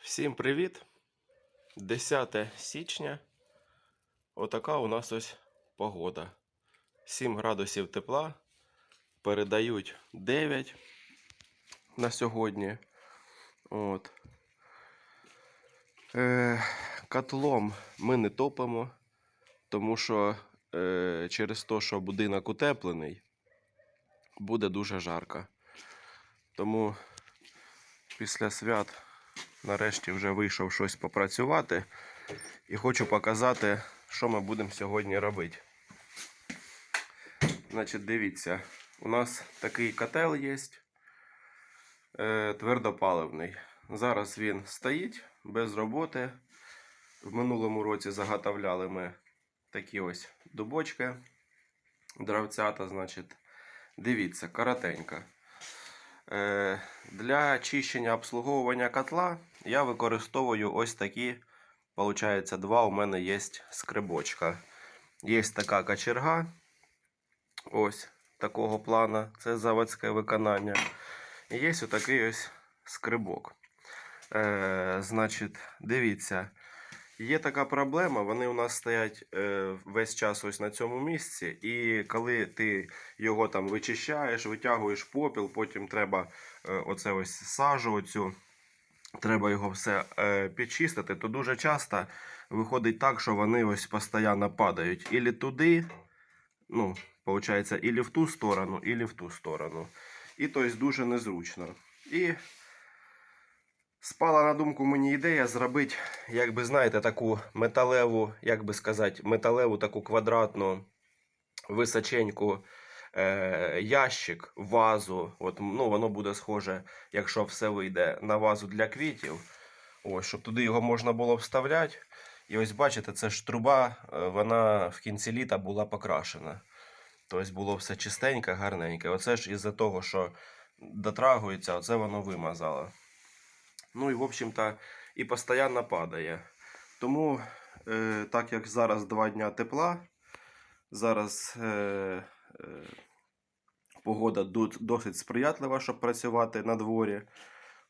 Всім привіт! 10 січня. Отака у нас ось погода. 7 градусів тепла. Передають 9 на сьогодні. От. Е, котлом ми не топимо, тому що е, через те, що будинок утеплений, буде дуже жарко. Тому після свят нарешті вже вийшов щось попрацювати і хочу показати, що ми будемо сьогодні робити. Значить, дивіться, у нас такий котел є е, твердопаливний. Зараз він стоїть без роботи. В минулому році заготовляли ми такі ось дубочки, дровцята, значить, дивіться, коротенько. Е, Для чищення обслуговування котла я використовую ось такі, получається, два. У мене є скрибочка. Є така кочерга, ось такого плана, це заводське виконання. І є отакий ось скрибок. Е, Значить, дивіться, є така проблема, вони у нас стоять е, весь час ось на цьому місці, і коли ти його там вичищаєш, витягуєш попіл, потім треба е, оце ось сажу оцю, треба його все е, підчистити, то дуже часто виходить так, що вони ось постійно падають. Ілі туди, ну, виходить, ілі в ту сторону, ілі в ту сторону. І тобто дуже незручно. І спала на думку мені ідея зробити, як би знаєте, таку металеву, як би сказати, металеву таку квадратну височеньку е, ящик, вазу. От, ну, воно буде схоже, якщо все вийде, на вазу для квітів. Ось, щоб туди його можна було вставляти. І ось бачите, це ж труба, е, вона в кінці літа була покрашена. Тобто було все чистеньке, гарненьке. Оце ж із-за того, що дотрагується, оце воно вимазало. Ну і, в общем-то, і постійно падає. Тому, е, так як зараз два дня тепла, зараз е, е, погода досить сприятлива, щоб працювати на дворі.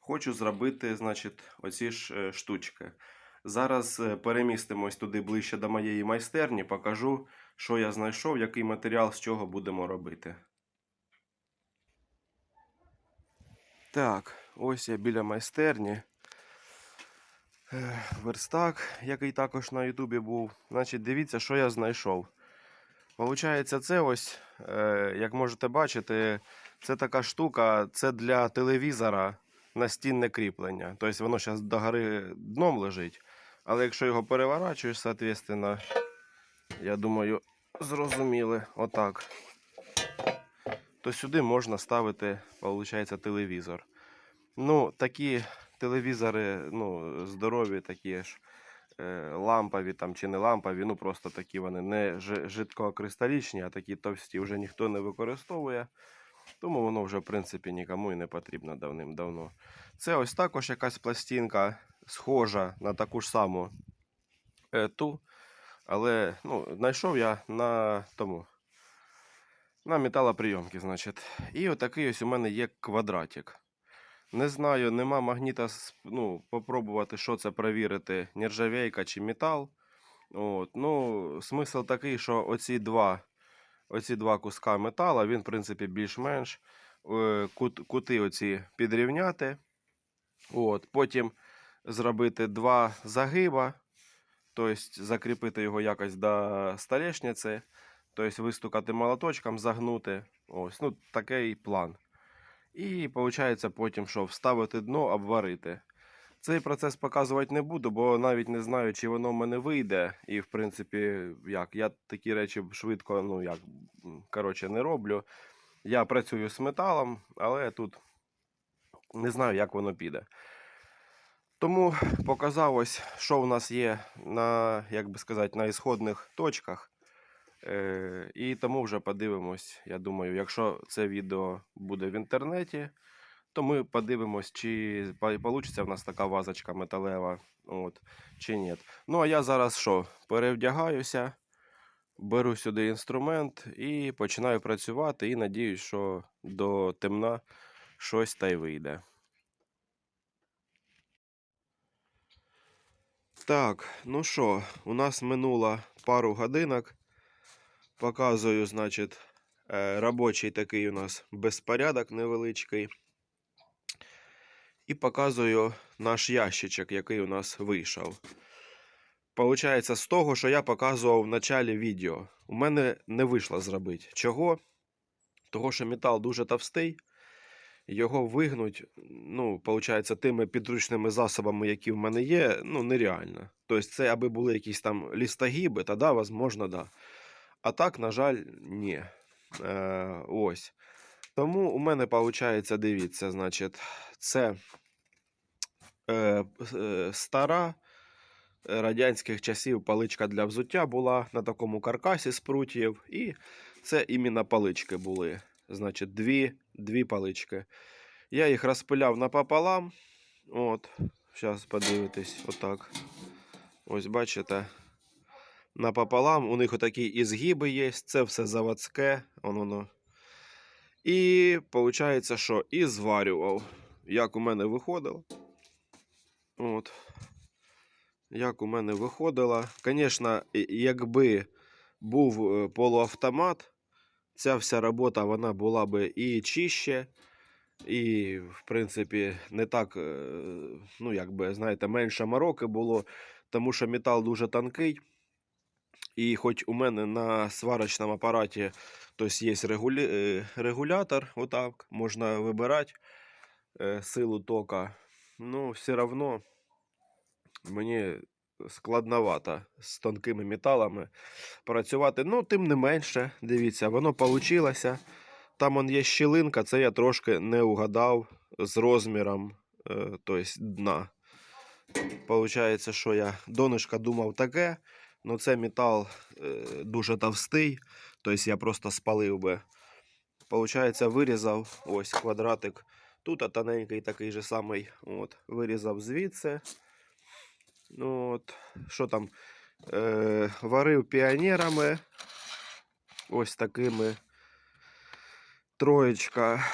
Хочу зробити, значить, оці ж е, штучки. Зараз е, перемістимось туди ближче до моєї майстерні, покажу, що я знайшов, який матеріал з чого будемо робити. Так, ось я біля майстерні. Верстак, який також на Ютубі був. Значить, дивіться, що я знайшов. Получається, це ось, е, як можете бачити, це така штука, це для телевізора настінне кріплення. Тобто воно зараз догори дном лежить. Але якщо його переворачуєш, соответственно, я думаю, зрозуміли, отак. То сюди можна ставити, виходить, телевізор. Ну, такі телевізори, ну, здорові, такі ж лампові там чи не лампові, ну просто такі вони не жидкокристалічні, а такі товсті вже ніхто не використовує. Тому воно вже, в принципі, нікому і не потрібно давним-давно. Це ось також якась пластинка, схожа на таку ж саму е, ту. Але ну, знайшов я на тому. На металоприйомки, значить. І отакий ось у мене є квадратик. Не знаю, нема магніта, ну, попробувати, що це перевірити, нержавейка чи метал. От. Ну, смисл такий, що оці два, оці два куска метала, він, в принципі, більш-менш. Е, Кут, кути оці підрівняти. От. Потім зробити два загиба, тобто закріпити його якось до столешниці, тобто вистукати молоточком, загнути. Ось, ну, такий план. І виходить потім, що вставити дно, обварити. Цей процес показувати не буду, бо навіть не знаю, чи воно в мене вийде. І, в принципі, як, я такі речі швидко, ну як, коротше, не роблю. Я працюю з металом, але тут не знаю, як воно піде. Тому показав ось, що в нас є на, як би сказати, на ісходних точках. Е, і тому вже подивимось. Я думаю, якщо це відео буде в інтернеті, то ми подивимось, чи вийде в нас така вазочка металева, от, чи ні. Ну, а я зараз що? Перевдягаюся, беру сюди інструмент і починаю працювати. І надіюсь, що до темна щось та й вийде. Так, ну що, у нас минуло пару годинок. Показую, значить, е, робочий такий у нас безпорядок невеличкий. І показую наш ящичок, який у нас вийшов. Получається, з того, що я показував в началі відео, у мене не вийшло зробити. Чого? Того, що метал дуже товстий, його вигнуть, ну, виходить, тими підручними засобами, які в мене є, ну, нереально. Тобто, це аби були якісь там лістогіби, тоді, можливо, да. А так, на жаль, ні. Е, ось. Тому у мене виходить, дивіться, значить, це е, е, стара е, радянських часів паличка для взуття була на такому каркасі з прутів. І це іменно палички були. Значить, дві, дві палички. Я їх розпиляв напополам. От, зараз подивитесь, отак. Ось бачите. Напополам. У них отакі ізгиби є. Це все заводське. Он воно. І виходить, що і зварював. Як у мене виходило. От. Як у мене виходило. Звісно, якби був е, полуавтомат, ця вся робота вона була би і чище, і, в принципі, не так, е, ну, якби, знаєте, менше мороки було, тому що метал дуже тонкий. І хоч у мене на сварочному апараті тобто є регулі... е, регулятор, отак, можна вибирати е, силу тока, ну, все одно мені складновато з тонкими металами працювати. Ну, тим не менше, дивіться, воно вийшло. Там он є щілинка, це я трошки не угадав з розміром тобто дна. Получається, що я донышко думав таке, але це метал е, дуже товстий, тобто я просто спалив би. Получається, вирізав ось квадратик. Тут тоненький такий же самий. От, вирізав звідси. Ну, от, що там? Е, варив піонерами. Ось такими. Троєчка.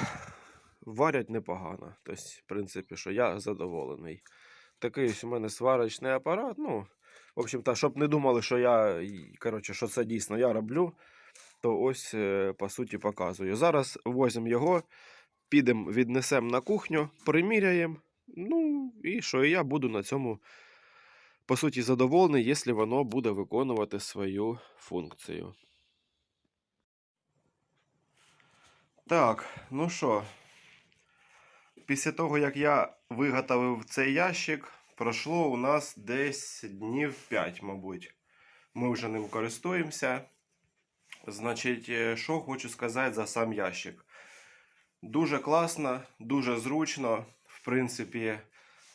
Варять непогано. Тобто, в принципі, що я задоволений. Такий ось у мене сварочний апарат. Ну, в общем-то, щоб не думали, що я, коротше, що це дійсно я роблю, то ось, е, по суті, показую. Зараз возимо його, підемо, віднесемо на кухню, приміряємо. Ну, і що і я буду на цьому, по суті, задоволений, якщо воно буде виконувати свою функцію. Так, ну що, після того, як я виготовив цей ящик, пройшло у нас десь днів 5, мабуть. Ми вже ним користуємося. Значить, е, що хочу сказати за сам ящик. Дуже класно, дуже зручно. В принципі,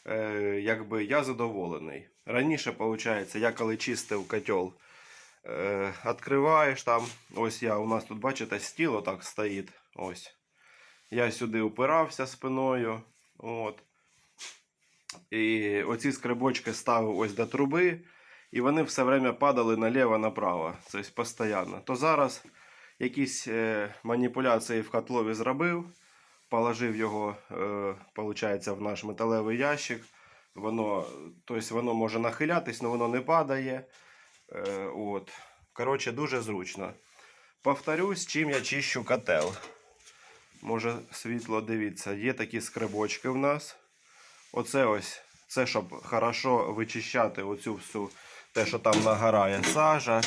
е, якби я задоволений. Раніше, виходить, я коли чистив котел, е, відкриваєш там. Ось я, у нас тут, бачите, стіл отак стоїть. Ось. Я сюди упирався спиною. От. І оці скрибочки ставив ось до труби. І вони все время падали наліво-направо. Тобто постійно. То зараз якісь е, маніпуляції в котлові зробив. Положив його, е, виходить, в наш металевий ящик. Воно, тобто воно може нахилятись, але воно не падає. Е, от. Коротше, дуже зручно. Повторюсь, чим я чищу котел. Може, світло дивіться, є такі скрибочки в нас. Оце ось, це щоб хорошо вичищати оцю всю те, що там нагорає сажа.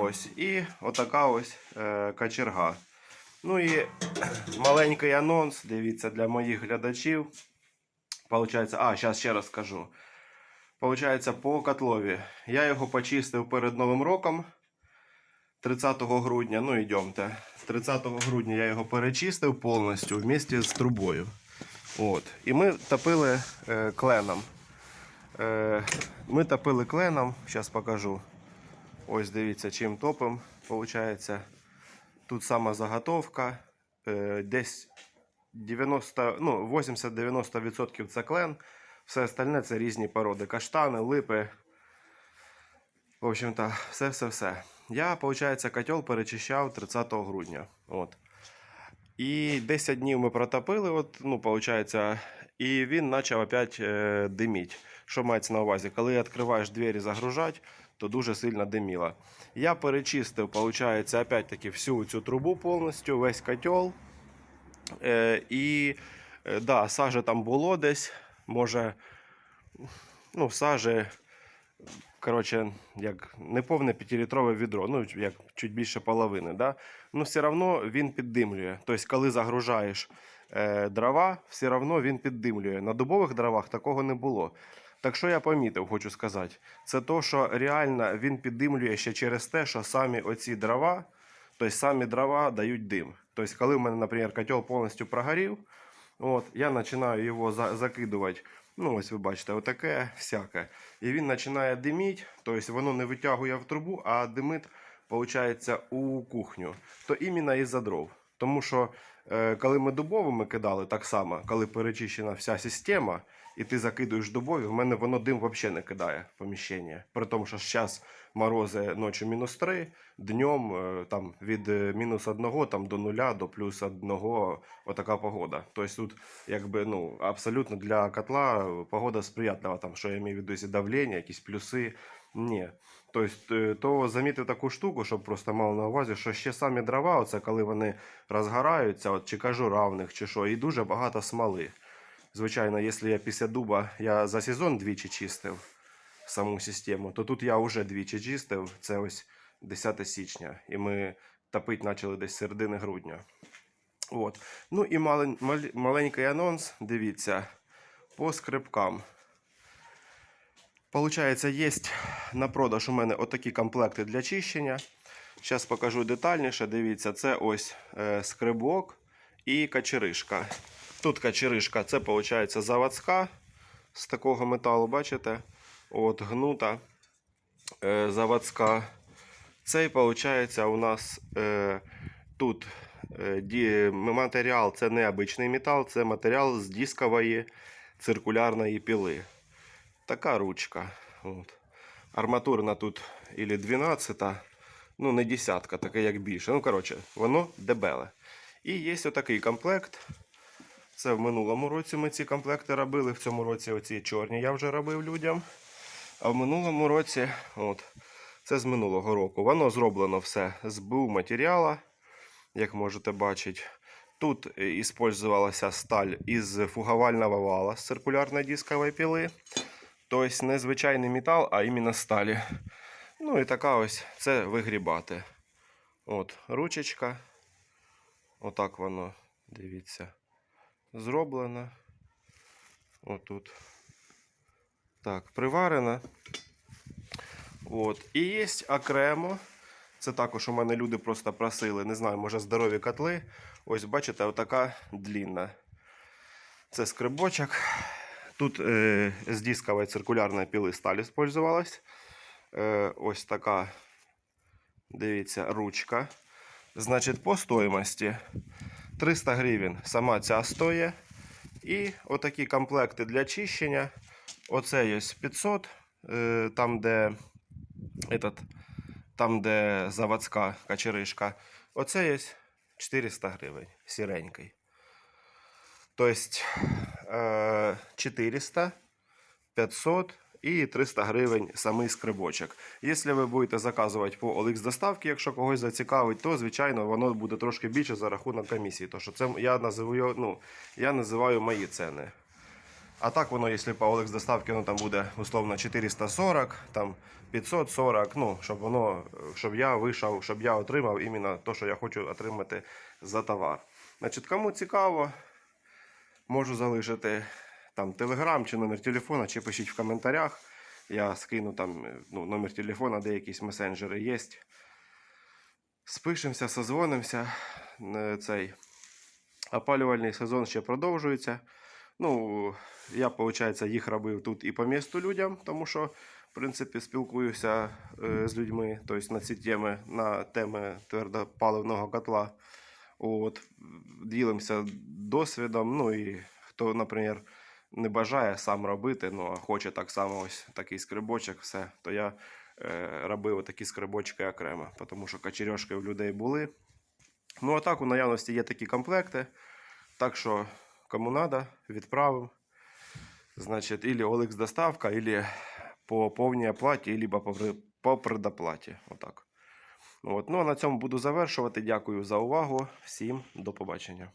Ось. І отака ось е, качерга. Ну і маленький анонс, дивіться, для моїх глядачів. Получається, а, зараз ще раз скажу. Получається, по котлові. Я його почистив перед Новим роком. 30 грудня, ну йдемте. 30 грудня я його перечистив повністю вместе з трубою. От. І ми топили е, кленом. Е, ми топили кленом, зараз покажу. Ось дивіться, чим топим. Получається, тут сама заготовка. Е, десь 90, ну, 80-90% це клен. Все остальне це різні породи. Каштани, липи. В общем-то, все-все-все. Я, виходить, котел перечищав 30 грудня. От. І 10 днів ми протопили, от, ну, виходить, і він почав опять е, диміть. Що мається на увазі? Коли відкриваєш двері загружати, то дуже сильно диміло. Я перечистив, виходить, опять-таки всю цю трубу повністю, весь котел. Е, і е, да, сажі там було десь, може, ну, сажі, коротше, як неповне 5-літрове відро, ну, як чуть більше половини. Да? Ну, все одно він піддимлює. Тобто, коли загружаєш е, дрова, все одно він піддимлює. На дубових дровах такого не було. Так що я помітив, хочу сказати, це то, що реально він піддимлює ще через те, що самі оці дрова, тобто самі дрова дають дим. Тобто, коли в мене, наприклад, котел повністю прогорів, от, я починаю його закидувати. Ну, ось ви бачите, отаке всяке. І він починає диміти, тобто воно не витягує в трубу, а димить, виходить, у кухню. То іменно із-за дров. Тому що е, коли ми дубовими кидали, так само, коли перечищена вся система, і ти закидуєш дубові, в мене воно дим взагалі не кидає в поміщення. При тому, що зараз морози ночі мінус 3, днем е, там, від е, мінус 1 там, до 0 до плюс 1 отака погода. Тобто тут якби, ну, абсолютно для котла погода сприятлива, там, що я маю в виду, давлення, якісь плюси. Ні. Тобто, то замітив таку штуку, щоб просто мав на увазі, що ще самі дрова, оце коли вони розгораються, от, чи кажура в них, чи що, і дуже багато смоли. Звичайно, якщо я після дуба я за сезон двічі чистив саму систему, то тут я вже двічі чистив. Це ось 10 січня. І ми топити почали десь середини грудня. От. Ну і малень, мал- маленький анонс, дивіться, по скрипкам. Получається, є на продаж у мене отакі комплекти для чищення. Зараз покажу детальніше. Дивіться, це ось е, скребок і качеришка. Тут качеришка, це виходить заводська з такого металу, бачите? От гнута е, заводська. Цей, виходить, у нас е, тут матеріал це не обичний метал, це матеріал з дискової циркулярної піли. Така ручка. От. Арматурна тут ілі 12, ну не десятка, таке як більше. Ну, коротше, воно дебеле. І є отакий комплект. Це в минулому році ми ці комплекти робили. В цьому році оці чорні я вже робив людям. А в минулому році, от, це з минулого року, воно зроблено все з БУ матеріала, як можете бачити. Тут використовувалася сталь із фугавального вала з циркулярної дискової піли. Тобто не звичайний метал, а іменно сталі. Ну і така ось це вигрібати. От, ручечка. Отак воно, дивіться, зроблено. Отут. Так, приварена. От. І є окремо. Це також у мене люди просто просили, не знаю, може здорові котли. Ось бачите, отака длінна. Це скрибочок. Тут е, з дискової циркулярної піли сталь использовалась. Е, ось така, дивіться, ручка. Значить, по стоїмості 300 гривень сама ця стоїть. І отакі комплекти для чищення. Оце є 500, е, там, де, этот, там, де заводська качеришка. Оце є 400 гривень, сіренький. Тобто 400, 500 і 300 гривень самий скрибочок. Якщо ви будете заказувати по OLX доставки, якщо когось зацікавить, то звичайно воно буде трошки більше за рахунок комісії. Тому що це я називаю, ну, я називаю мої ціни. А так воно, якщо по OLX доставки, ну там буде условно 440, там 540, ну, щоб воно, щоб я вийшов, щоб я отримав іменно те, що я хочу отримати за товар. Значить, кому цікаво, можу залишити там телеграм чи номер телефона, чи пишіть в коментарях. Я скину там е, ну, номер телефона, де якісь месенджери є. Спишемося, созвонимося. Е, Цей опалювальний сезон ще продовжується. Ну, я, виходить, їх робив тут і по місту людям, тому що, в принципі, спілкуюся е, з людьми, тобто на ці теми, на теми твердопаливного котла. От, ділимося досвідом. Ну і хто, наприклад, не бажає сам робити, ну а хоче так само ось такий скрибочок, все, то я е, робив такі скрибочки окремо, тому що качерьошки в людей були. Ну, а так у наявності є такі комплекти. Так що, кому треба, відправимо. Значить, ілі OLX доставка, ілі по повній оплаті, по, по предоплаті. Отак. От. Ну а на цьому буду завершувати. Дякую за увагу. Всім до побачення.